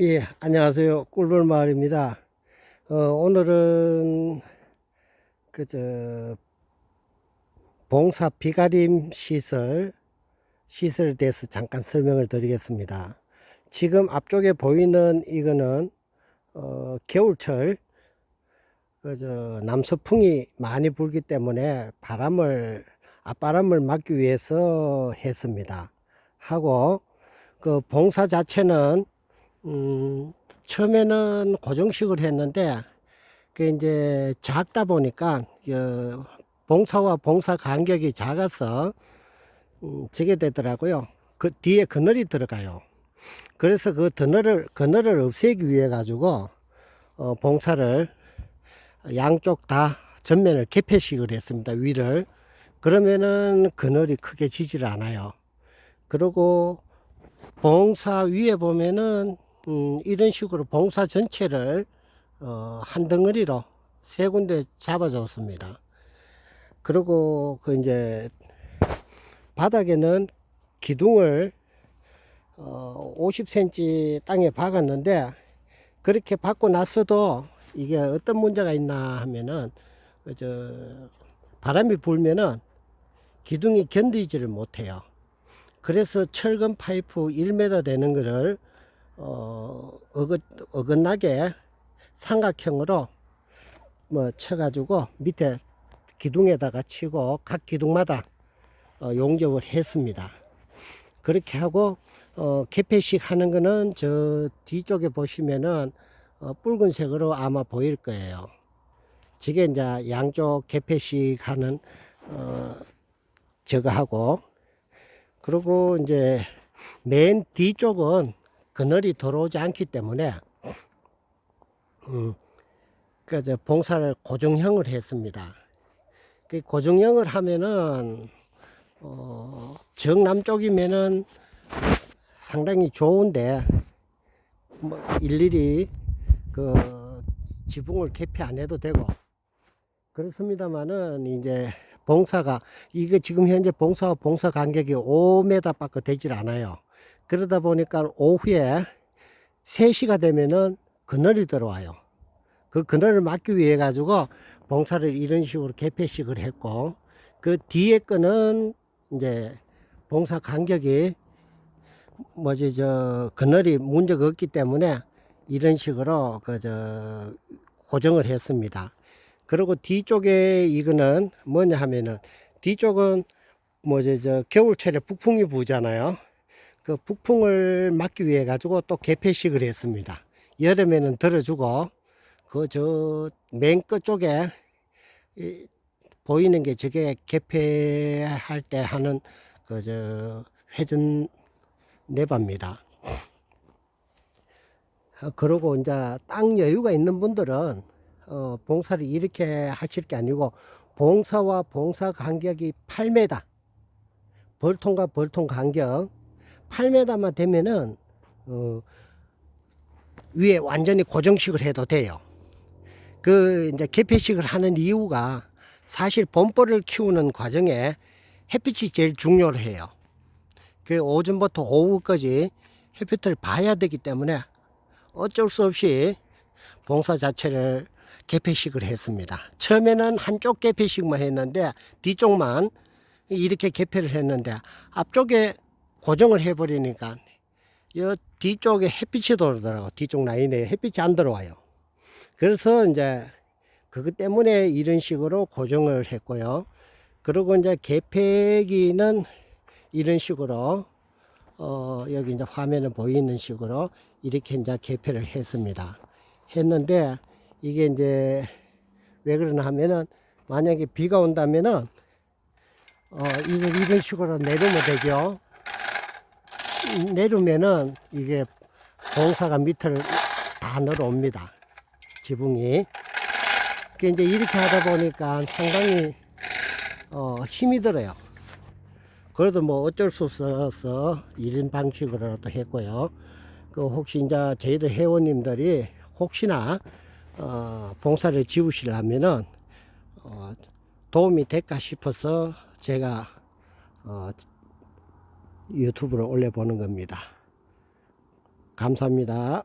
예, 안녕하세요. 꿀벌마을입니다. 어, 오늘은 그 저 봉사 비가림 시설 시설에 대해서 잠깐 설명을 드리겠습니다. 지금 앞쪽에 보이는 이거는 어, 겨울철 그 저 남서풍이 많이 불기 때문에 바람을 앞바람을 막기 위해서 했습니다. 하고 그 봉사 자체는 음, 처음에는 고정식을 했는데, 그 이제 작다 보니까, 어, 봉사와 봉사 간격이 작아서, 음, 지게 되더라고요. 그 뒤에 그늘이 들어가요. 그래서 그 그늘을, 그늘을 없애기 위해 가지고, 어, 봉사를 양쪽 다 전면을 개폐식을 했습니다. 위를. 그러면은 그늘이 크게 지질 않아요. 그리고 봉사 위에 보면은 음, 이런 식으로 봉사 전체를 어, 한 덩어리로 세 군데 잡아줬습니다. 그리고 그 이제 바닥에는 기둥을 어, 50cm 땅에 박았는데 그렇게 박고 나서도 이게 어떤 문제가 있나 하면은 그저 바람이 불면은 기둥이 견디지를 못해요. 그래서 철근 파이프 1m 되는 거를 어, 어긋, 어긋나게 삼각형으로 뭐 쳐가지고 밑에 기둥에다가 치고 각 기둥마다 어, 용접을 했습니다. 그렇게 하고 어, 개폐식 하는 거는 저 뒤쪽에 보시면은 어, 붉은색으로 아마 보일 거예요. 저게 이제 양쪽 개폐식 하는 어, 저거 하고 그리고 이제 맨 뒤쪽은 그늘이 들어오지 않기 때문에 음, 그저 봉사를 고정형을 했습니다. 그 고정형을 하면은 어, 정남쪽이면은 상당히 좋은데 뭐 일일이 그 지붕을 개폐 안 해도 되고 그렇습니다만은 이제 봉사가 이게 지금 현재 봉사와 봉사 간격이 5m밖에 되질 않아요. 그러다 보니까 오후에 3시가 되면은 그늘이 들어와요. 그 그늘을 막기 위해 가지고 봉사를 이런 식으로 개폐식을 했고 그 뒤에 거는 이제 봉사 간격이 뭐지 저 그늘이 문제가 없기 때문에 이런 식으로 그 저 고정을 했습니다. 그리고 뒤쪽에 이거는 뭐냐 하면은 뒤쪽은 뭐지 저 겨울철에 북풍이 부잖아요. 그 북풍을 막기 위해 가지고 또 개폐식을 했습니다. 여름에는 들어주고 그 저 맨 끝쪽에 이 보이는 게 저게 개폐할 때 하는 그 저 회전 내바입니다. 어, 그러고 이제 땅 여유가 있는 분들은 어, 봉사를 이렇게 하실 게 아니고 봉사와 봉사 간격이 8m 벌통과 벌통 간격 8m만 되면은 어, 위에 완전히 고정식을 해도 돼요. 그 이제 개폐식을 하는 이유가 사실 봄벌을 키우는 과정에 햇빛이 제일 중요를 해요. 그 오전부터 오후까지 햇빛을 봐야 되기 때문에 어쩔 수 없이 봉사 자체를 개폐식을 했습니다. 처음에는 한쪽 개폐식만 했는데 뒤쪽만 이렇게 개폐를 했는데 앞쪽에 고정을 해버리니까 이 뒤쪽에 햇빛이 들어오더라고 뒤쪽 라인에 햇빛이 안 들어와요. 그래서 이제 그것 때문에 이런 식으로 고정을 했고요. 그리고 이제 개폐기는 이런 식으로 어 여기 이제 화면에 보이는 식으로 이렇게 이제 개폐를 했습니다. 했는데 이게 이제 왜 그러나 하면은 만약에 비가 온다면은 어 이걸 이런 식으로 내리면 되죠. 내리면은 이게 봉사가 밑을 다 내려옵니다. 지붕이. 그 이제 이렇게 하다 보니까 상당히 어 힘이 들어요. 그래도 뭐 어쩔 수 없어서 이런 방식으로도 했고요. 그 혹시 이제 저희들 회원님들이 혹시나 어 봉사를 지우시려면은 어 도움이 될까 싶어서 제가 어 유튜브를 올려보는 겁니다. 감사합니다.